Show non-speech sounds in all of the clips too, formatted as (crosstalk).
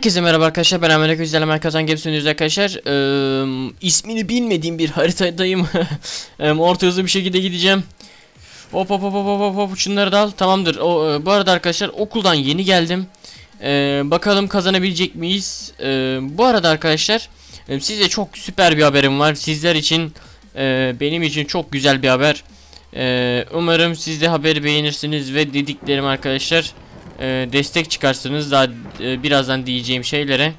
Herkese merhaba arkadaşlar ben Ahmet Akgüzel Hemen Kazan Games oynuyoruz arkadaşlar. Ee, ismini bilmediğim bir haritadayım. (laughs) Orta hızlı bir şekilde gideceğim. Hop hop hop hop hop hop şunları da al. Tamamdır. O, Bu arada arkadaşlar okuldan yeni geldim. Ee, Bakalım kazanabilecek miyiz? Ee, Bu arada arkadaşlar Size çok süper bir haberim var. Sizler için e, Benim için çok güzel bir haber. Ee, Umarım siz de haberi beğenirsiniz ve dediklerim arkadaşlar e, destek çıkarsınız daha e, birazdan diyeceğim şeylere.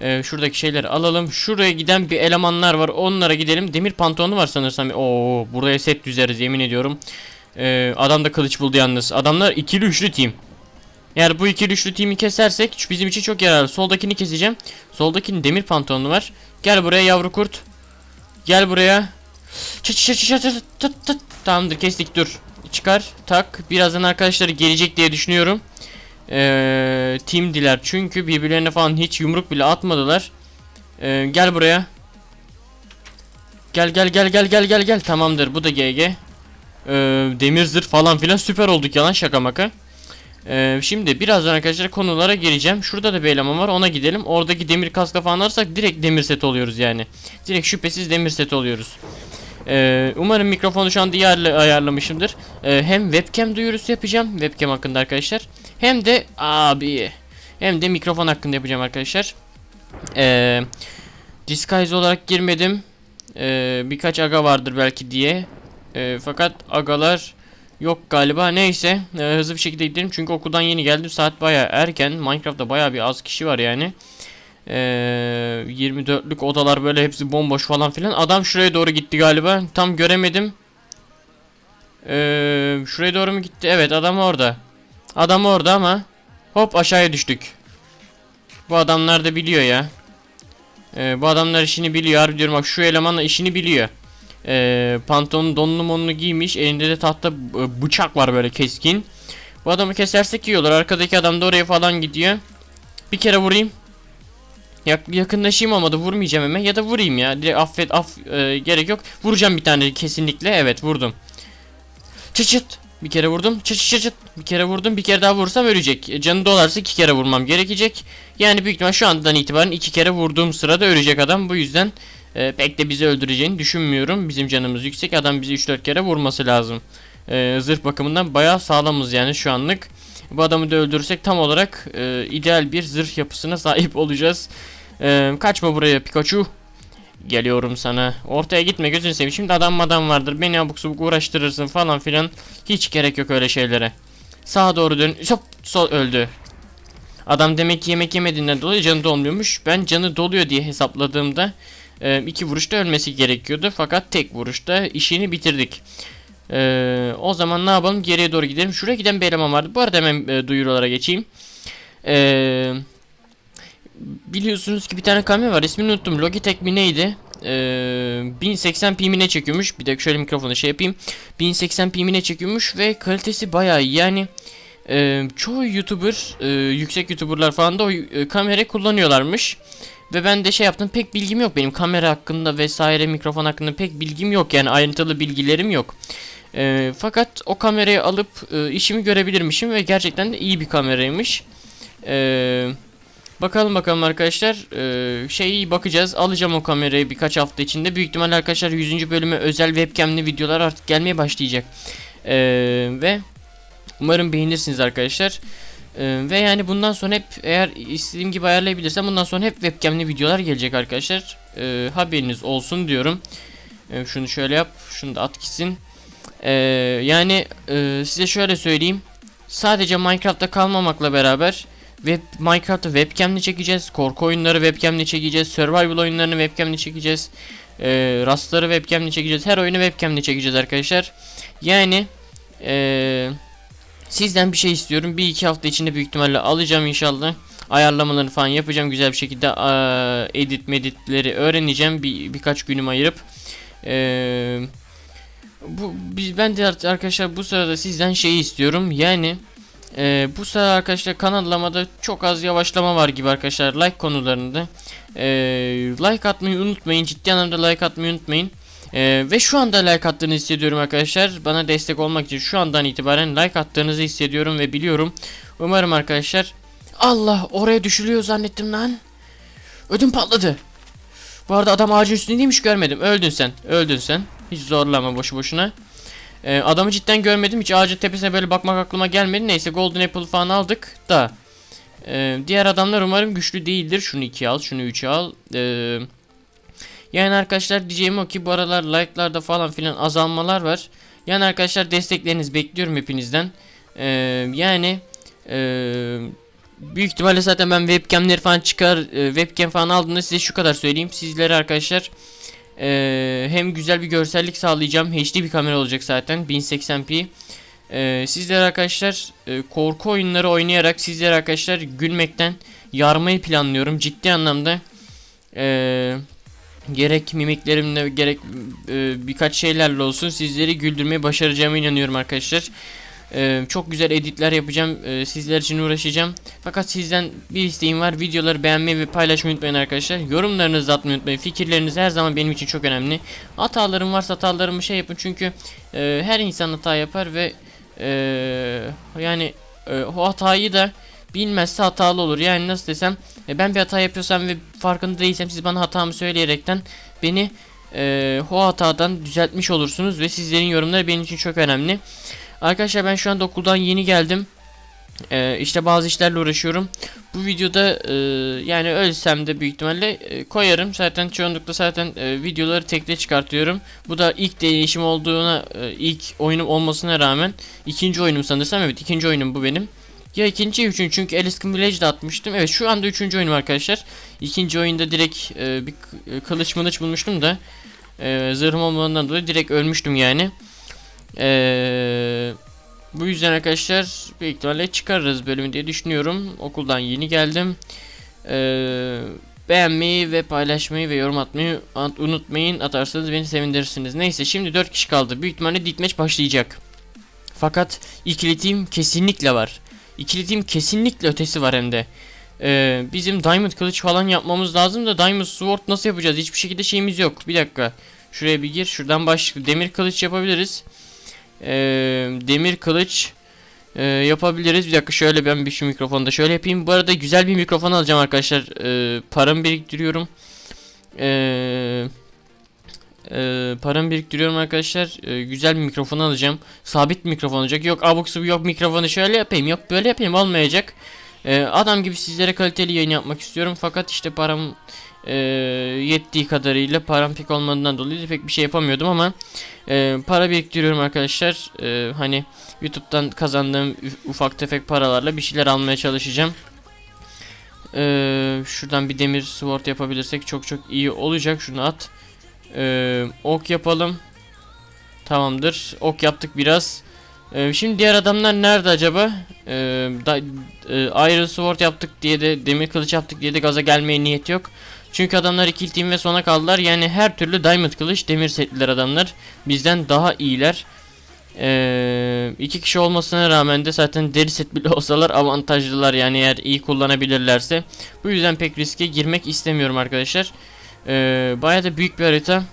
E, şuradaki şeyleri alalım. Şuraya giden bir elemanlar var. Onlara gidelim. Demir pantolonu var sanırsam. Oo buraya set düzeriz yemin ediyorum. E, adam da kılıç buldu yalnız. Adamlar ikili üçlü team. Eğer bu ikili üçlü team'i kesersek bizim için çok yararlı. Soldakini keseceğim. Soldakinin demir pantolonu var. Gel buraya yavru kurt. Gel buraya. Çıt çıt çıt çıt çıt. Tamamdır kestik dur. Çıkar tak. Birazdan arkadaşları gelecek diye düşünüyorum. Ee, teamdiler çünkü birbirlerine falan hiç yumruk bile atmadılar. Ee, gel buraya. Gel gel gel gel gel gel gel. Tamamdır bu da GG. Ee, demir zırh falan filan süper olduk yalan şaka maka. Ee, şimdi birazdan arkadaşlar konulara gireceğim. Şurada da bir eleman var ona gidelim. Oradaki demir kaska falan alırsak direkt demir set oluyoruz yani. Direkt şüphesiz demir set oluyoruz. Ee, umarım mikrofonu şu anda iyi ayarla- ayarlamışımdır. Ee, hem webcam duyurusu yapacağım webcam hakkında arkadaşlar. Hem de abi hem de mikrofon hakkında yapacağım arkadaşlar. Ee, Disguise olarak girmedim. Ee, birkaç aga vardır belki diye. Ee, fakat agalar yok galiba. Neyse ee, hızlı bir şekilde gidelim çünkü okuldan yeni geldim. Saat baya erken. Minecraft'ta baya bir az kişi var yani. Ee, 24'lük odalar böyle hepsi bomboş falan filan. Adam şuraya doğru gitti galiba. Tam göremedim. Ee, şuraya doğru mu gitti? Evet adam orada. Adam orada ama hop aşağıya düştük. Bu adamlar da biliyor ya. Ee, bu adamlar işini biliyor. Harbi diyorum bak şu eleman işini biliyor. Ee, pantolonun donunu monunu giymiş. Elinde de tahta e, bıçak var böyle keskin. Bu adamı kesersek iyi olur. Arkadaki adam da oraya falan gidiyor. Bir kere vurayım. Yak yakınlaşayım ama da vurmayacağım hemen ya da vurayım ya. Direkt affet af e, gerek yok. Vuracağım bir tane kesinlikle. Evet vurdum. Çıt. Bir kere vurdum. Çıt çıt. Bir kere vurdum. Bir kere daha vursam ölecek. E, Canı dolarsa iki kere vurmam gerekecek. Yani büyük ihtimal şu andan itibaren iki kere vurduğum sırada ölecek adam. Bu yüzden e, pek de bizi öldüreceğini düşünmüyorum. Bizim canımız yüksek. Adam bizi 3-4 kere vurması lazım. E, zırh bakımından bayağı sağlamız yani şu anlık. Bu adamı da öldürürsek tam olarak e, ideal bir zırh yapısına sahip (laughs) olacağız. E, kaçma buraya Pikachu. Geliyorum sana. Ortaya gitme gözünü seveyim. Şimdi adam adam vardır. Beni abuk subuk uğraştırırsın falan filan. Hiç gerek yok öyle şeylere. Sağa doğru dön. Hop sol öldü. Adam demek ki yemek yemediğinden dolayı canı dolmuyormuş. Ben canı doluyor diye hesapladığımda e, iki vuruşta ölmesi gerekiyordu. Fakat tek vuruşta işini bitirdik. E, o zaman ne yapalım? Geriye doğru gidelim. Şuraya giden bir eleman vardı. Bu arada hemen e, duyurulara geçeyim. Eee biliyorsunuz ki bir tane kamera var. İsmini unuttum. Logitech mi neydi? Ee, 1080p mi ne çekiyormuş? Bir de şöyle mikrofonu şey yapayım. 1080p mi ne çekiyormuş ve kalitesi bayağı iyi. Yani e, çoğu YouTuber, e, yüksek YouTuber'lar falan da o e, kamerayı kullanıyorlarmış. Ve ben de şey yaptım pek bilgim yok benim kamera hakkında vesaire mikrofon hakkında pek bilgim yok yani ayrıntılı bilgilerim yok. E, fakat o kamerayı alıp e, işimi görebilirmişim ve gerçekten de iyi bir kameraymış. Eee Bakalım bakalım arkadaşlar. Ee, şey bakacağız. Alacağım o kamerayı birkaç hafta içinde. Büyük ihtimalle arkadaşlar 100. bölüme özel webcamli videolar artık gelmeye başlayacak. Ee, ve umarım beğenirsiniz arkadaşlar. Ee, ve yani bundan sonra hep eğer istediğim gibi ayarlayabilirsem bundan sonra hep webcamli videolar gelecek arkadaşlar. Ee, haberiniz olsun diyorum. Ee, şunu şöyle yap. Şunu da at gitsin. Ee, yani e, size şöyle söyleyeyim. Sadece Minecraft'ta kalmamakla beraber Web Minecraft'ta webcam'le çekeceğiz. Korku oyunları webcam'le çekeceğiz. Survival oyunlarını webcam'le çekeceğiz. Ee, rastları webcam'le çekeceğiz. Her oyunu webcam'le çekeceğiz arkadaşlar. Yani ee, sizden bir şey istiyorum. Bir iki hafta içinde büyük ihtimalle alacağım inşallah. Ayarlamalarını falan yapacağım güzel bir şekilde aa, edit meditleri öğreneceğim bir birkaç günüm ayırıp. Ee, bu biz ben de arkadaşlar bu sırada sizden şeyi istiyorum. Yani ee, bu sefer arkadaşlar kanallamada çok az yavaşlama var gibi arkadaşlar like konularında. Ee, like atmayı unutmayın. Ciddi anlamda like atmayı unutmayın. Ee, ve şu anda like attığınızı hissediyorum arkadaşlar. Bana destek olmak için şu andan itibaren like attığınızı hissediyorum ve biliyorum. Umarım arkadaşlar Allah oraya düşülüyor zannettim lan. Ödüm patladı. Bu arada adam ağacın üstündeymiş görmedim. Öldün sen. Öldün sen. Hiç zorlama boşu boşuna. Ee, adamı cidden görmedim. Hiç ağacın tepesine böyle bakmak aklıma gelmedi. Neyse Golden Apple falan aldık da. Ee, diğer adamlar umarım güçlü değildir. Şunu 2 al, şunu 3 al. Ee, yani arkadaşlar diyeceğim o ki bu aralar like'larda falan filan azalmalar var. Yani arkadaşlar desteklerinizi bekliyorum hepinizden. Ee, yani ee, büyük ihtimalle zaten ben webcamleri falan çıkar e, webcam falan aldığımda size şu kadar söyleyeyim. Sizlere arkadaşlar ee, hem güzel bir görsellik sağlayacağım. HD bir kamera olacak zaten 1080p. Ee, sizler arkadaşlar e, korku oyunları oynayarak sizler arkadaşlar gülmekten yarmayı planlıyorum. Ciddi anlamda ee, gerek mimiklerimle gerek e, birkaç şeylerle olsun sizleri güldürmeyi başaracağıma inanıyorum arkadaşlar. Ee, çok güzel editler yapacağım. Ee, sizler için uğraşacağım. Fakat sizden bir isteğim var. Videoları beğenmeyi ve paylaşmayı unutmayın arkadaşlar. Yorumlarınızı atmayı unutmayın. Fikirleriniz her zaman benim için çok önemli. Hatalarım varsa hatalarımı şey yapın. Çünkü e, her insan hata yapar ve e, yani e, o hatayı da bilmezse hatalı olur. Yani nasıl desem e, ben bir hata yapıyorsam ve farkında değilsem siz bana hatamı söyleyerekten beni e, o hatadan düzeltmiş olursunuz ve sizlerin yorumları benim için çok önemli. Arkadaşlar ben şu anda okuldan yeni geldim. Ee, işte bazı işlerle uğraşıyorum. Bu videoda e, yani ölsem de büyük ihtimalle e, koyarım. Zaten çoğunlukla zaten e, videoları tekte çıkartıyorum. Bu da ilk değişim olduğuna e, ilk oyunum olmasına rağmen ikinci oyunum sanırsam evet ikinci oyunum bu benim. Ya ikinci üçüncü çünkü Alaskan Village'de atmıştım. Evet şu anda üçüncü oyunum arkadaşlar. İkinci oyunda direkt e, bir k- kılıç mılıç bulmuştum da e, zırhım olmadığından dolayı direkt ölmüştüm yani. Ee, bu yüzden arkadaşlar büyük ihtimalle çıkarırız bölümü diye düşünüyorum. Okuldan yeni geldim. Ee, beğenmeyi ve paylaşmayı ve yorum atmayı at- unutmayın. Atarsanız beni sevindirirsiniz. Neyse şimdi 4 kişi kaldı. Büyük ihtimalle ditmeç başlayacak. Fakat ikili team kesinlikle var. İkili team kesinlikle ötesi var hem de. Ee, bizim Diamond kılıç falan yapmamız lazım da Diamond Sword nasıl yapacağız? Hiçbir şekilde şeyimiz yok. Bir dakika. Şuraya bir gir. Şuradan baş demir kılıç yapabiliriz. Ee, demir kılıç e, yapabiliriz. Bir dakika şöyle ben bir şu mikrofonu da şöyle yapayım. Bu arada güzel bir mikrofon alacağım arkadaşlar. Ee, paramı biriktiriyorum. Ee, e, paramı biriktiriyorum arkadaşlar. Ee, güzel bir mikrofon alacağım. Sabit mikrofon olacak. Yok abuk subuk yok mikrofonu şöyle yapayım. Yok böyle yapayım olmayacak. Ee, adam gibi sizlere kaliteli yayın yapmak istiyorum. Fakat işte param e, yettiği kadarıyla param pek olmadığından dolayı pek bir şey yapamıyordum ama e, para biriktiriyorum arkadaşlar. E, hani YouTube'dan kazandığım ufak tefek paralarla bir şeyler almaya çalışacağım. E, şuradan bir demir sword yapabilirsek çok çok iyi olacak. Şunu at. E, ok yapalım. Tamamdır. Ok yaptık biraz. E, şimdi diğer adamlar nerede acaba? E, da, e, Iron Sword yaptık diye de demir kılıç yaptık diye de gaza gelmeye niyet yok. Çünkü adamlar ikili team ve sona kaldılar. Yani her türlü diamond kılıç demir setliler adamlar. Bizden daha iyiler. Ee, iki kişi olmasına rağmen de zaten deri set bile (laughs) olsalar avantajlılar yani eğer iyi kullanabilirlerse. Bu yüzden pek riske girmek istemiyorum arkadaşlar. Ee, Baya da büyük bir harita.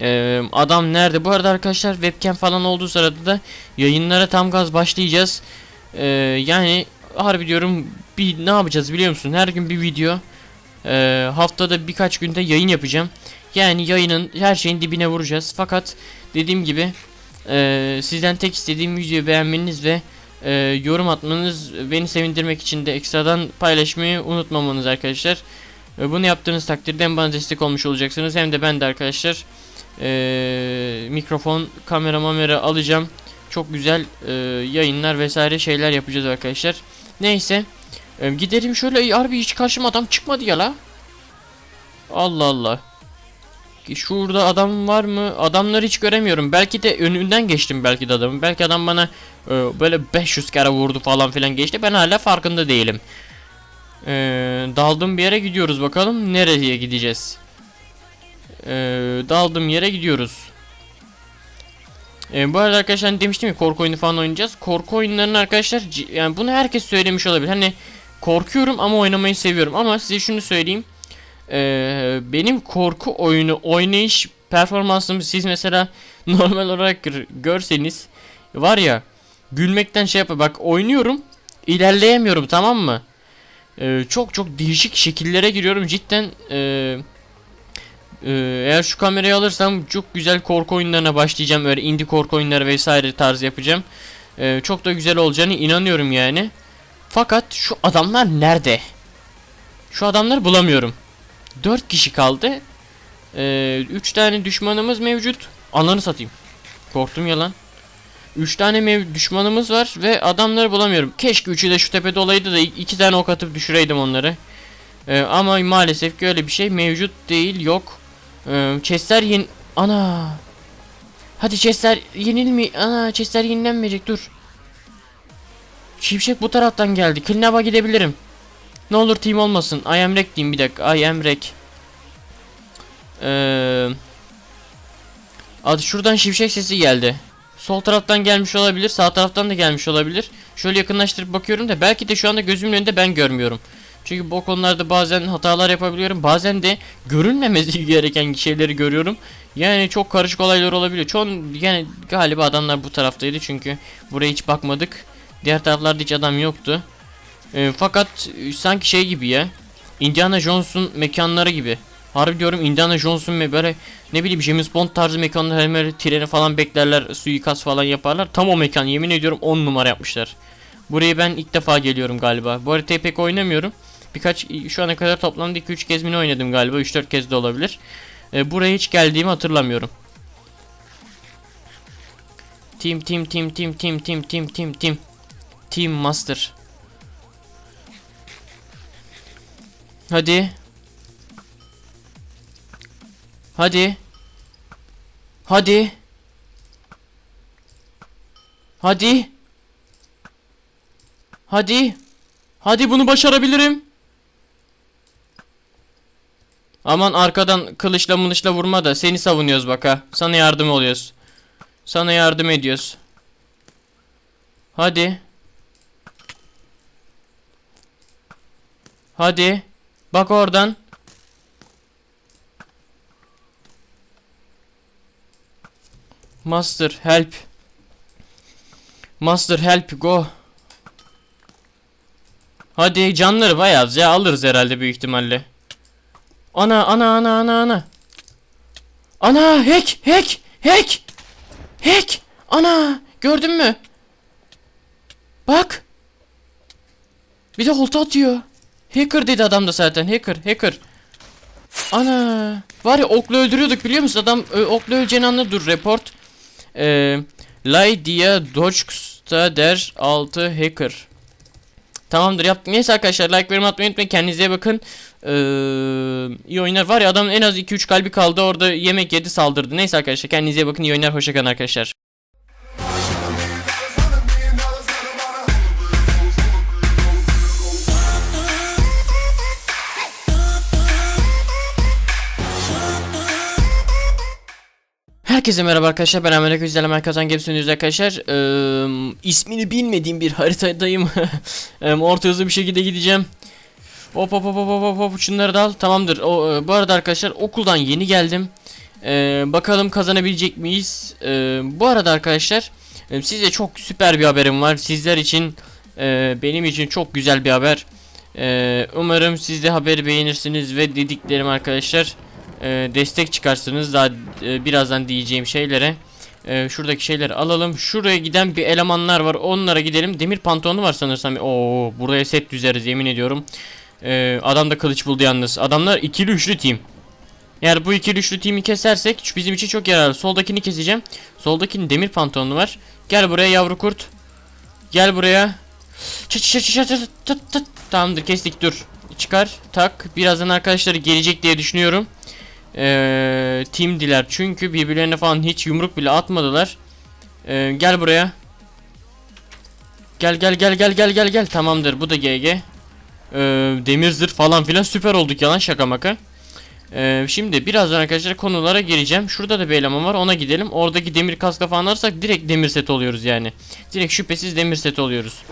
Ee, adam nerede? Bu arada arkadaşlar webcam falan olduğu sırada da yayınlara tam gaz başlayacağız. Ee, yani harbi diyorum bir ne yapacağız biliyor musun? Her gün bir video. Ee, haftada birkaç günde yayın yapacağım. Yani yayının her şeyin dibine vuracağız. Fakat dediğim gibi e, sizden tek istediğim videoyu beğenmeniz ve e, yorum atmanız beni sevindirmek için de ekstradan paylaşmayı unutmamanız arkadaşlar. E, bunu yaptığınız takdirde hem bana destek olmuş olacaksınız hem de ben de arkadaşlar e, mikrofon, kamera, mamera alacağım. Çok güzel e, yayınlar vesaire şeyler yapacağız arkadaşlar. Neyse. E, gidelim şöyle harbi hiç karşıma adam çıkmadı ya la. Allah Allah. Şurada adam var mı? Adamları hiç göremiyorum. Belki de önünden geçtim belki de adamın. Belki adam bana e, böyle 500 kere vurdu falan filan geçti. Ben hala farkında değilim. E, daldım bir yere gidiyoruz bakalım. Nereye gideceğiz? E, daldım yere gidiyoruz. E, bu arada arkadaşlar demiştim ya korku oyunu falan oynayacağız. Korku oyunlarının arkadaşlar yani bunu herkes söylemiş olabilir. Hani korkuyorum ama oynamayı seviyorum. Ama size şunu söyleyeyim. Ee, benim korku oyunu oynayış performansımı siz mesela (laughs) normal olarak gör- görseniz var ya gülmekten şey yapar. Bak oynuyorum ilerleyemiyorum tamam mı? Ee, çok çok değişik şekillere giriyorum cidden. ee, ee, eğer şu kamerayı alırsam çok güzel korku oyunlarına başlayacağım. Öyle indie korku oyunları vesaire tarz yapacağım. Ee, çok da güzel olacağını inanıyorum yani. Fakat şu adamlar nerede? Şu adamları bulamıyorum. 4 kişi kaldı. 3 tane düşmanımız mevcut. Ananı satayım. Korktum yalan. 3 tane mev- düşmanımız var ve adamları bulamıyorum. Keşke üçü de şu tepede olaydı da 2 tane ok atıp düşüreydim onları. Ee, ama maalesef ki öyle bir şey mevcut değil yok. Ee, chestler yen... Ana. Hadi chestler yenilmi... Ana chestler yenilenmeyecek dur. Şimşek bu taraftan geldi. Clean gidebilirim. Ne olur team olmasın. I am diyeyim bir dakika. I am wreck. Ee, adı şuradan şimşek sesi geldi. Sol taraftan gelmiş olabilir. Sağ taraftan da gelmiş olabilir. Şöyle yakınlaştırıp bakıyorum da belki de şu anda gözümün önünde ben görmüyorum. Çünkü bu konularda bazen hatalar yapabiliyorum. Bazen de görünmemesi (laughs) gereken şeyleri görüyorum. Yani çok karışık olaylar olabiliyor. Çoğun yani galiba adamlar bu taraftaydı çünkü buraya hiç bakmadık. Diğer taraflarda hiç adam yoktu. Ee, fakat e, sanki şey gibi ya. Indiana Jones'un mekanları gibi. Harbi diyorum Indiana Jones'un ve böyle ne bileyim James Bond tarzı mekanlar hem böyle treni falan beklerler, suikast falan yaparlar. Tam o mekan yemin ediyorum 10 numara yapmışlar. Buraya ben ilk defa geliyorum galiba. Bu haritayı pek oynamıyorum. Birkaç şu ana kadar toplamda 2-3 kez mi oynadım galiba. 3-4 kez de olabilir. Ee, buraya hiç geldiğimi hatırlamıyorum. Team team team team team team team team team. Team Master. Hadi. Hadi. Hadi. Hadi. Hadi. Hadi bunu başarabilirim. Aman arkadan kılıçla mılıçla vurma da seni savunuyoruz bak ha. Sana yardım oluyoruz. Sana yardım ediyoruz. Hadi. Hadi. Bak oradan. Master help. Master help go. Hadi canları bayağı ya alırız herhalde büyük ihtimalle. Ana ana ana ana ana. Ana hack hack hack. Hack. Ana gördün mü? Bak. Bir de holta atıyor. Hacker dedi adam da zaten. Hacker, hacker. Ana. Var ya okla öldürüyorduk biliyor musun? Adam okla öleceğini anladı. Dur report. Ee, Lydia der 6 hacker. Tamamdır yaptık. Neyse arkadaşlar like vermeyi atmayı unutmayın. Kendinize bakın. Ee, iyi oyunlar. Var ya adamın en az 2-3 kalbi kaldı. Orada yemek yedi saldırdı. Neyse arkadaşlar kendinize bakın. İyi oyunlar. Hoşçakalın arkadaşlar. Herkese merhaba arkadaşlar ben Ahmet Akgüzel Hemen Kazan Gemisi'niz arkadaşlar. Ee, ismini bilmediğim bir haritadayım. (laughs) Orta hızlı bir şekilde gideceğim. Hop hop hop hop hop hop şunları da al. Tamamdır. O, Bu arada arkadaşlar okuldan yeni geldim. Ee, Bakalım kazanabilecek miyiz? Ee, Bu arada arkadaşlar Size çok süper bir haberim var. Sizler için e, benim için çok güzel bir haber. Ee, Umarım siz de haberi beğenirsiniz ve dediklerim arkadaşlar e, destek çıkarsınız daha e, birazdan diyeceğim şeylere. E, şuradaki şeyleri alalım. Şuraya giden bir elemanlar var. Onlara gidelim. Demir pantolonu var sanırsam. Oo buraya set düzeriz yemin ediyorum. E, adam da kılıç buldu yalnız. Adamlar ikili üçlü team. Eğer bu ikili üçlü team'i kesersek bizim için çok yararlı. Soldakini keseceğim. Soldakinin demir pantolonu var. Gel buraya yavru kurt. Gel buraya. Çıt çıt çıt çıt çıt çıt. Tamamdır kestik dur. Çıkar tak. Birazdan arkadaşları gelecek diye düşünüyorum ee, teamdiler çünkü birbirlerine falan hiç yumruk bile atmadılar. Ee, gel buraya. Gel gel gel gel gel gel gel tamamdır bu da GG. Ee, demir zırh falan filan süper olduk yalan şaka maka. Ee, şimdi birazdan arkadaşlar konulara gireceğim. Şurada da bir var ona gidelim. Oradaki demir kaska falan alırsak direkt demir set oluyoruz yani. Direkt şüphesiz demir set oluyoruz.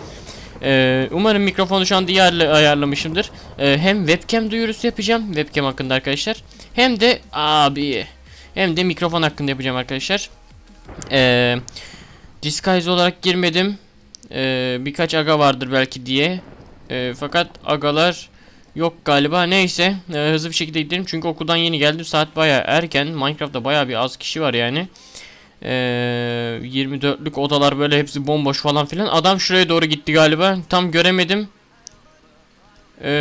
Ee, umarım mikrofonu şu anda iyi ayarlamışımdır. Ee, hem webcam duyurusu yapacağım webcam hakkında arkadaşlar. Hem de abi hem de mikrofon hakkında yapacağım arkadaşlar. Ee, disguise olarak girmedim. Ee, birkaç aga vardır belki diye. E, fakat agalar yok galiba. Neyse e, hızlı bir şekilde gidelim çünkü okuldan yeni geldim. Saat baya erken. Minecraft'ta baya bir az kişi var yani. E, 24'lük odalar böyle hepsi bomboş falan filan. Adam şuraya doğru gitti galiba. Tam göremedim. E,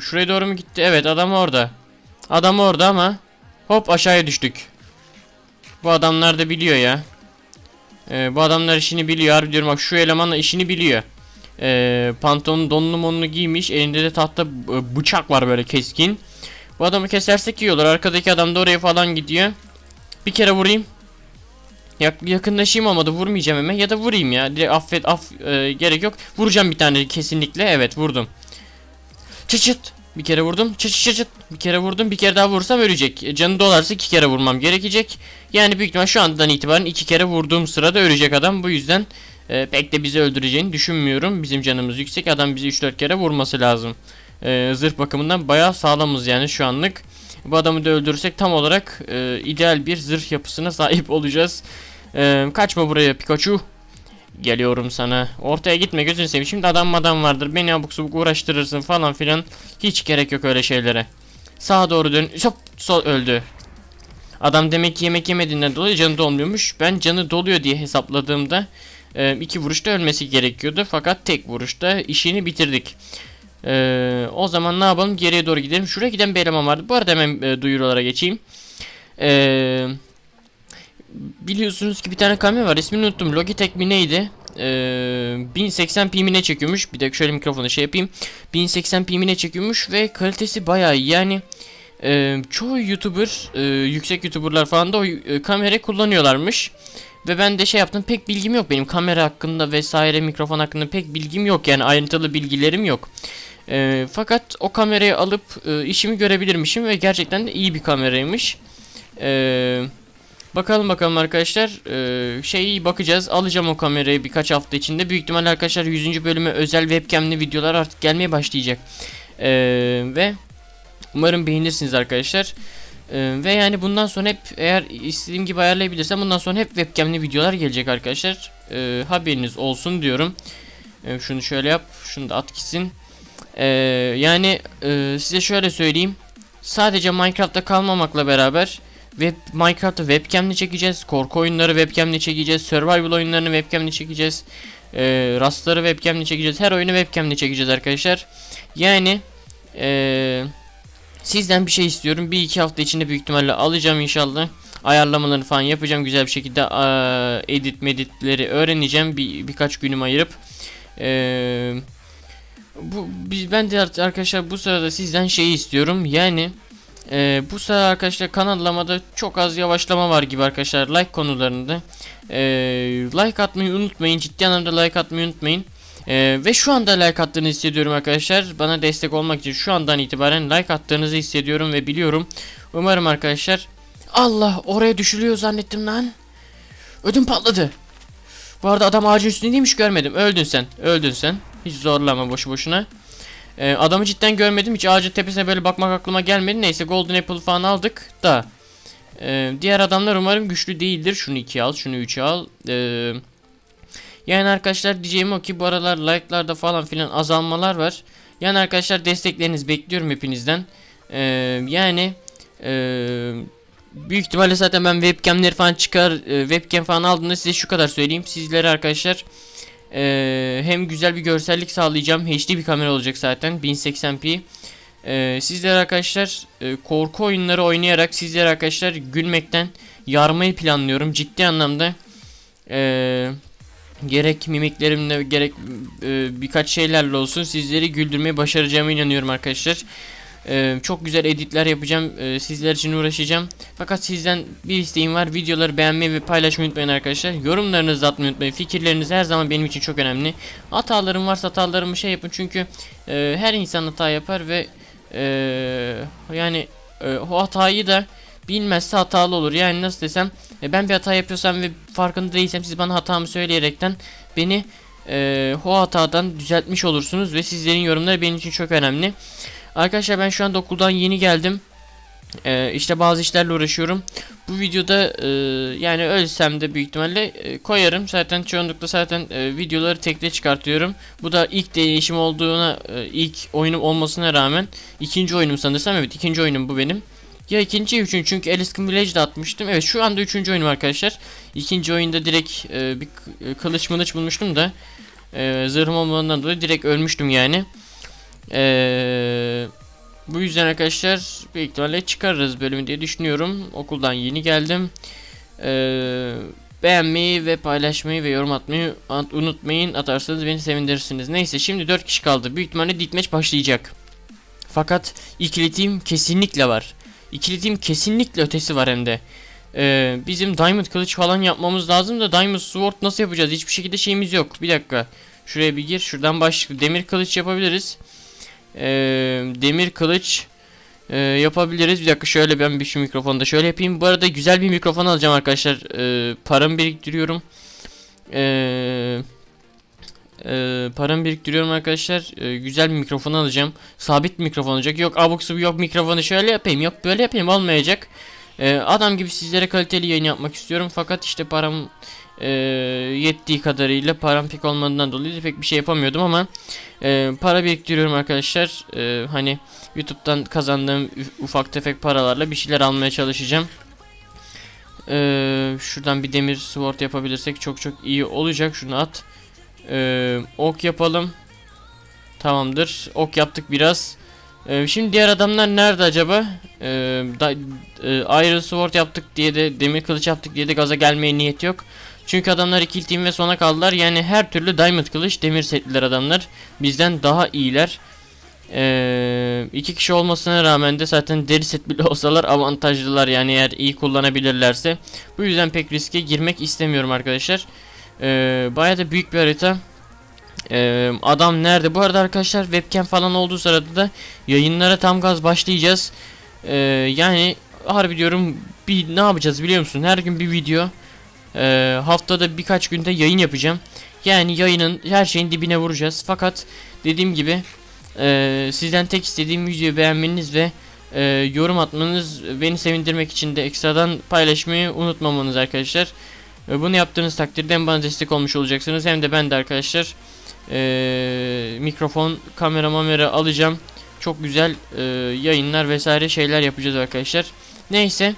şuraya doğru mu gitti? Evet adam orada. Adam orada ama hop aşağıya düştük. Bu adamlar da biliyor ya. Ee, bu adamlar işini biliyor. Harbi diyorum bak şu eleman da işini biliyor. Ee, pantolonun donunu monunu giymiş. Elinde de tahta b- bıçak var böyle keskin. Bu adamı kesersek iyi olur. Arkadaki adam da oraya falan gidiyor. Bir kere vurayım. Yak yakınlaşayım olmadı vurmayacağım hemen ya da vurayım ya. Direkt affet af e, gerek yok. Vuracağım bir tane kesinlikle. Evet vurdum. Çıt çıt. Bir kere vurdum. Çıt çıt çıt. Bir kere vurdum. Bir kere daha vursam ölecek. E, Canı dolarsa iki kere vurmam gerekecek. Yani büyük ihtimal şu andan itibaren iki kere vurduğum sırada ölecek adam. Bu yüzden e, pek de bizi öldüreceğini düşünmüyorum. Bizim canımız yüksek. Adam bizi 3-4 kere vurması lazım. E, zırh bakımından bayağı sağlamız yani şu anlık. Bu adamı da öldürürsek tam olarak e, ideal bir zırh yapısına (laughs) sahip olacağız. E, kaçma buraya Pikachu. Geliyorum sana. Ortaya gitme gözünü seveyim. Şimdi adam adam vardır. Beni abuk subuk uğraştırırsın falan filan. Hiç gerek yok öyle şeylere. Sağa doğru dön. Hop sol öldü. Adam demek ki yemek yemediğinden dolayı canı dolmuyormuş. Ben canı doluyor diye hesapladığımda e, iki vuruşta ölmesi gerekiyordu. Fakat tek vuruşta işini bitirdik. E, o zaman ne yapalım? Geriye doğru gidelim. Şuraya giden bir eleman vardı. Bu arada hemen e, duyurulara geçeyim. Eee biliyorsunuz ki bir tane kamera var. İsmini unuttum. Logitech mi neydi? Ee, 1080p mi ne çekiyormuş? Bir de şöyle mikrofonu şey yapayım. 1080p mi ne çekiyormuş ve kalitesi bayağı iyi. Yani e, çoğu YouTuber, e, yüksek YouTuber'lar falan da o e, kamerayı kullanıyorlarmış. Ve ben de şey yaptım pek bilgim yok benim kamera hakkında vesaire mikrofon hakkında pek bilgim yok yani ayrıntılı bilgilerim yok. E, fakat o kamerayı alıp e, işimi görebilirmişim ve gerçekten de iyi bir kameraymış. Eee Bakalım bakalım arkadaşlar. Ee, şey bakacağız. Alacağım o kamerayı birkaç hafta içinde. Büyük ihtimalle arkadaşlar 100. bölüme özel webcamli videolar artık gelmeye başlayacak. Ee, ve umarım beğenirsiniz arkadaşlar. Ee, ve yani bundan sonra hep eğer istediğim gibi ayarlayabilirsem bundan sonra hep webcamli videolar gelecek arkadaşlar. Ee, haberiniz olsun diyorum. Ee, şunu şöyle yap. Şunu da at gitsin. Ee, yani e, size şöyle söyleyeyim. Sadece Minecraft'ta kalmamakla beraber Web Minecraft'ta webcam'le çekeceğiz. Korku oyunları webcam'le çekeceğiz. Survival oyunlarını webcam'le çekeceğiz. Ee, rastları webcam'le çekeceğiz. Her oyunu webcam'le çekeceğiz arkadaşlar. Yani ee, sizden bir şey istiyorum. Bir iki hafta içinde büyük ihtimalle alacağım inşallah. Ayarlamalarını falan yapacağım güzel bir şekilde aa, edit meditleri öğreneceğim bir birkaç günüm ayırıp. Ee, bu biz ben de arkadaşlar bu sırada sizden şeyi istiyorum. Yani ee, bu sefer arkadaşlar kanallamada çok az yavaşlama var gibi arkadaşlar like konularında. Ee, like atmayı unutmayın. Ciddi anlamda like atmayı unutmayın. Ee, ve şu anda like attığını hissediyorum arkadaşlar. Bana destek olmak için şu andan itibaren like attığınızı hissediyorum ve biliyorum. Umarım arkadaşlar. Allah oraya düşülüyor zannettim lan. Ödüm patladı. Bu arada adam ağacın üstündeymiş görmedim. Öldün sen. Öldün sen. Hiç zorlama boşu boşuna. Ee, adamı cidden görmedim. Hiç ağacın tepesine böyle bakmak aklıma gelmedi. Neyse Golden Apple falan aldık da. Ee, diğer adamlar umarım güçlü değildir. Şunu 2 al, şunu 3 al. Ee, yani arkadaşlar diyeceğim o ki bu aralar like'larda falan filan azalmalar var. Yani arkadaşlar desteklerinizi bekliyorum hepinizden. Ee, yani ee, büyük ihtimalle zaten ben webcamleri falan çıkar e, webcam falan aldığımda size şu kadar söyleyeyim. Sizlere arkadaşlar ee, hem güzel bir görsellik sağlayacağım. HD bir kamera olacak zaten. 1080p. Ee, sizler arkadaşlar e, korku oyunları oynayarak sizler arkadaşlar gülmekten yarmayı planlıyorum. Ciddi anlamda e, gerek mimiklerimle gerek e, birkaç şeylerle olsun sizleri güldürmeyi başaracağıma inanıyorum arkadaşlar. Ee, çok güzel editler yapacağım. Ee, sizler için uğraşacağım. Fakat sizden bir isteğim var. Videoları beğenmeyi ve paylaşmayı unutmayın arkadaşlar. Yorumlarınızı atmayı unutmayın. Fikirleriniz her zaman benim için çok önemli. Hatalarım varsa hatalarımı şey yapın. Çünkü e, her insan hata yapar ve e, yani e, o hatayı da bilmezse hatalı olur. Yani nasıl desem e, ben bir hata yapıyorsam ve farkında değilsem siz bana hatamı söyleyerekten beni e, o hatadan düzeltmiş olursunuz ve sizlerin yorumları benim için çok önemli. Arkadaşlar ben şu anda okuldan yeni geldim. Ee, işte bazı işlerle uğraşıyorum. Bu videoda e, yani ölsem de büyük ihtimalle e, koyarım. Zaten çoğunlukla zaten e, videoları tekte çıkartıyorum. Bu da ilk değişim olduğuna e, ilk oyunum olmasına rağmen ikinci oyunum sanırsam evet ikinci oyunum bu benim. Ya ikinci üçüncü çünkü Alaskan Village'de atmıştım. Evet şu anda üçüncü oyunum arkadaşlar. İkinci oyunda direkt e, bir k- kılıç mılıç bulmuştum da e, zırhım olmadığından dolayı direkt ölmüştüm yani. Eee bu yüzden arkadaşlar büyük ihtimalle çıkarırız bölümü diye düşünüyorum. Okuldan yeni geldim. Ee, beğenmeyi ve paylaşmayı ve yorum atmayı at- unutmayın. Atarsanız beni sevindirirsiniz. Neyse şimdi 4 kişi kaldı. Büyük ihtimalle ditmeç başlayacak. Fakat ikili team kesinlikle var. İkili team kesinlikle ötesi var hem de. Ee, bizim diamond kılıç falan yapmamız lazım da diamond sword nasıl yapacağız? Hiçbir şekilde şeyimiz yok. Bir dakika. Şuraya bir gir. Şuradan baş demir kılıç yapabiliriz. Ee, demir kılıç e, yapabiliriz. Bir dakika şöyle ben bir şu mikrofonu da şöyle yapayım. Bu arada güzel bir mikrofon alacağım arkadaşlar. Ee, paramı biriktiriyorum. Ee, e, paramı biriktiriyorum arkadaşlar. Ee, güzel bir mikrofon alacağım. Sabit bir mikrofon olacak. Yok abuk subuk yok mikrofonu şöyle yapayım. Yok böyle yapayım olmayacak. Ee, adam gibi sizlere kaliteli yayın yapmak istiyorum. Fakat işte param e, yettiği kadarıyla param pek olmadığından dolayı pek bir şey yapamıyordum ama e, para biriktiriyorum arkadaşlar. E, hani YouTube'dan kazandığım ufak tefek paralarla bir şeyler almaya çalışacağım. E, şuradan bir demir sword yapabilirsek çok çok iyi olacak. Şunu at. E, ok yapalım. Tamamdır. Ok yaptık biraz. Şimdi diğer adamlar nerede acaba? E, da, e, Iron Sword yaptık diye de demir kılıç yaptık diye de gaza gelmeye niyet yok. Çünkü adamlar ikili team ve sona kaldılar. Yani her türlü diamond kılıç demir setliler adamlar. Bizden daha iyiler. Ee, iki kişi olmasına rağmen de zaten deri set bile (laughs) olsalar avantajlılar yani eğer iyi kullanabilirlerse. Bu yüzden pek riske girmek istemiyorum arkadaşlar. Ee, Baya da büyük bir harita. Ee, adam nerede? Bu arada arkadaşlar webcam falan olduğu sırada da yayınlara tam gaz başlayacağız. Ee, yani harbi diyorum bir ne yapacağız biliyor musun? Her gün bir video. Ee, haftada birkaç günde yayın yapacağım. Yani yayının her şeyin dibine vuracağız. Fakat dediğim gibi e, sizden tek istediğim videoyu beğenmeniz ve e, yorum atmanız beni sevindirmek için de ekstradan paylaşmayı unutmamanız arkadaşlar. E, bunu yaptığınız takdirde hem bana destek olmuş olacaksınız hem de ben de arkadaşlar e, mikrofon, kamera, mamera alacağım. Çok güzel e, yayınlar vesaire şeyler yapacağız arkadaşlar. Neyse.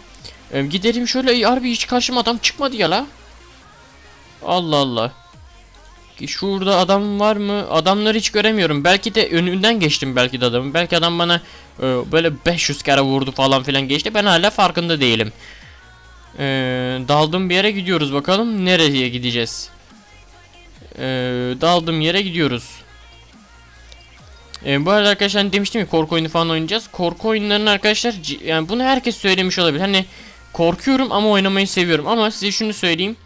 E, gidelim şöyle harbi hiç karşıma adam çıkmadı ya la. Allah Allah. Şurada adam var mı? Adamları hiç göremiyorum. Belki de önünden geçtim belki de adamın. Belki adam bana e, böyle 500 kere vurdu falan filan geçti. Ben hala farkında değilim. E, daldım bir yere gidiyoruz bakalım. Nereye gideceğiz? E, daldım yere gidiyoruz. E, bu arada arkadaşlar demiştim ya korku oyunu falan oynayacağız. Korku oyunlarının arkadaşlar yani bunu herkes söylemiş olabilir. Hani korkuyorum ama oynamayı seviyorum. Ama size şunu söyleyeyim.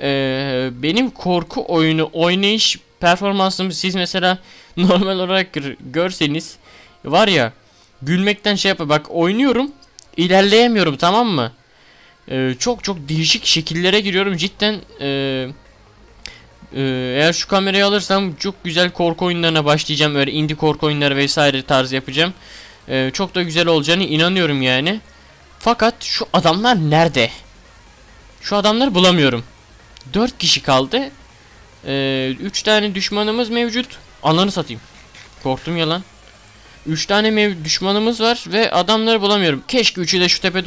Ee, benim korku oyunu oynayış performansımı siz mesela (laughs) normal olarak gör- görseniz var ya gülmekten şey yapar. Bak oynuyorum ilerleyemiyorum tamam mı? Ee, çok çok değişik şekillere giriyorum cidden e, e, eğer şu kamerayı alırsam çok güzel korku oyunlarına başlayacağım öyle indie korku oyunları vesaire tarzı yapacağım Ee, çok da güzel olacağını inanıyorum yani fakat şu adamlar nerede şu adamları bulamıyorum 4 kişi kaldı. 3 tane düşmanımız mevcut. Ananı satayım. Korktum yalan. 3 tane mev düşmanımız var ve adamları bulamıyorum. Keşke üçü de şu tepede